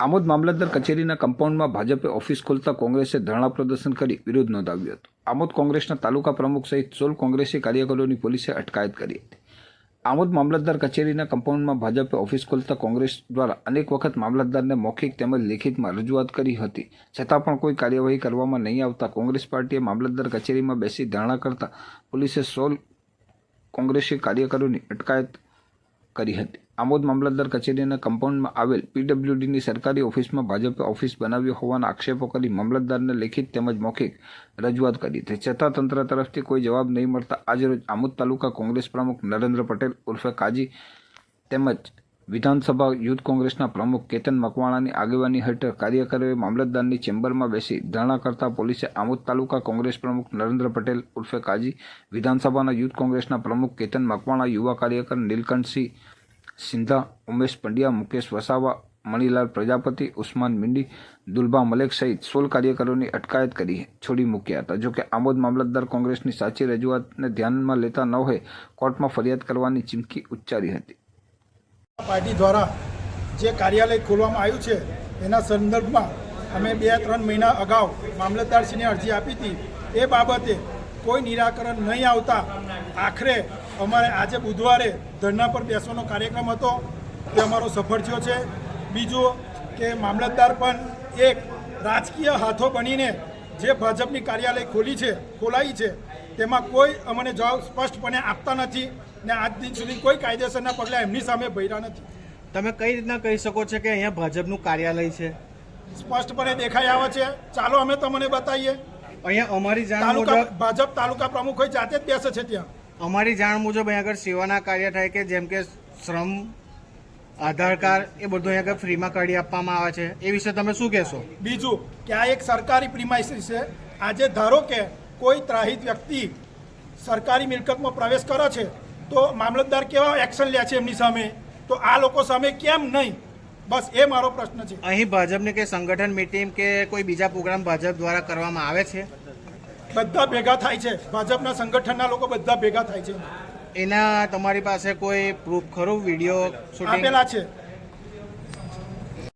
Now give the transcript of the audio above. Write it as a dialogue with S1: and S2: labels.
S1: આમોદ મામલતદાર કચેરીના કમ્પાઉન્ડમાં ભાજપે ઓફિસ ખોલતા કોંગ્રેસે ધરણા પ્રદર્શન કરી વિરોધ નોંધાવ્યો હતો. આમોદ કોંગ્રેસના તાલુકા પ્રમુખ સહિત સોળ કોંગ્રેસી કાર્યકરોની પોલીસે અટકાયત કરી હતી. આમોદ મામલતદાર કચેરીના કમ્પાઉન્ડમાં ભાજપે ઓફિસ ખોલતા કોંગ્રેસ દ્વારા અનેક વખત મામલતદારને મૌખિક તેમજ લેખિતમાં રજૂઆત કરી હતી. છતાં પણ કોઈ કાર્યવાહી કરવામાં નહીં આવતા કોંગ્રેસ પાર્ટીએ મામલતદાર કચેરીમાં બેસી ધરણા કરતા પોલીસે સોળ કોંગ્રેસી કાર્યકરોની અટકાયત કરી હતી. આમોદ મામલતદાર કચેરીના કમ્પાઉન્ડમાં આવેલ પીડબ્લ્યુડીની સરકારી ઓફિસમાં ભાજપે ઓફિસ બનાવ્યો હોવાના આક્ષેપો કરી મામલતદારને લેખિત તેમજ મૌખિક રજૂઆત કરી હતી. છતાં તંત્ર તરફથી કોઈ જવાબ નહીં મળતા આજરોજ આમોદ તાલુકા કોંગ્રેસ પ્રમુખ નરેન્દ્ર પટેલ ઉર્ફે કાજી તેમજ વિધાનસભા યુથ કોંગ્રેસના પ્રમુખ કેતન મકવાણાની આગેવાની હેઠળ કાર્યકરોએ મામલતદારની ચેમ્બરમાં બેસી ધરણા કરતા પોલીસે આમોદ તાલુકા કોંગ્રેસ પ્રમુખ નરેન્દ્ર પટેલ ઉર્ફે કાજી વિધાનસભાના યુથ કોંગ્રેસના પ્રમુખ કેતન મકવાણા, યુવા કાર્યકર નીલકંઠસિંહ સિંધા, ઉમેશ પંડ્યા, મુકેશ વસાવા, મણિલાલ પ્રજાપતિ, ઉસ્માન મિંડી, દુલભા મલેક સહિત સોળ કાર્યકરોની અટકાયત કરી છોડી મૂક્યા હતા. જોકે આમોદ મામલતદાર કોંગ્રેસની સાચી રજૂઆતને ધ્યાનમાં લેતા ન હોય, કોર્ટમાં ફરિયાદ કરવાની ચીમકી ઉચ્ચારી હતી.
S2: પાર્ટી દ્વારા જે કાર્યાલય ખોલવામાં આવ્યું છે, એના સંદર્ભમાં અમે બે ત્રણ મહિના અગાઉ મામલતદારશ્રીને અરજી આપી હતી. એ બાબતે કોઈ નિરાકરણ નહીં આવતા આખરે અમારે આજે બુધવારે ધરના પર બેસવાનો કાર્યક્રમ હતો તે અમારો સફળ થયો છે. બીજું કે મામલતદાર પણ એક રાજકીય હાથો બનીને જે ભાજપની કાર્યાલય ખોલી છે ખોલાઈ છે તેમાં કોઈ અમને જવાબ સ્પષ્ટપણે આપતા નથી ને આજ દિન સુધી કોઈ કાયદેસરના પગલાં એમની સામે ભર્યા નથી.
S3: તમે કઈ રીતના કહી શકો છો કે અહીંયા ભાજપનું કાર્યાલય છે?
S2: સ્પષ્ટપણે દેખાઈ આવે છે. ચાલો અમે તમને બતાવીએ.
S3: અહીંયા અમારી જાણ
S2: ભાજપ તાલુકા પ્રમુખ હોય જાતે જ બેસે છે ત્યાં.
S3: અમારી જાણ મુજબ અહીંયા આગળ સેવાના કાર્ય થાય કે જેમ કે શ્રમ આધાર કાર્ડ એ બધું અહીંયા આગળ ફ્રીમાં કાઢી આપવામાં આવે છે. એ વિશે તમે શું કહેશો?
S2: બીજું કે આ એક સરકારી પ્રિમાઇસી છે. આજે ધારો કે કોઈ ત્રાહિત વ્યક્તિ સરકારી મિલકતમાં પ્રવેશ કરે છે તો મામલતદાર કેવા એક્શન લે છે એમની સામે? તો આ લોકો સામે કેમ નહીં? બસ એ મારો પ્રશ્ન છે.
S3: અહીં ભાજપની કે સંગઠન મીટિંગ કે કોઈ બીજા પ્રોગ્રામ ભાજપ દ્વારા કરવામાં આવે છે?
S2: બધા ભેગા થાય છે. ભાજપના સંગઠનના લોકો બધા ભેગા થાય છે.
S3: એના તમારી પાસે કોઈ પ્રૂફ ખરું? વીડિયો
S2: આપેલા છે.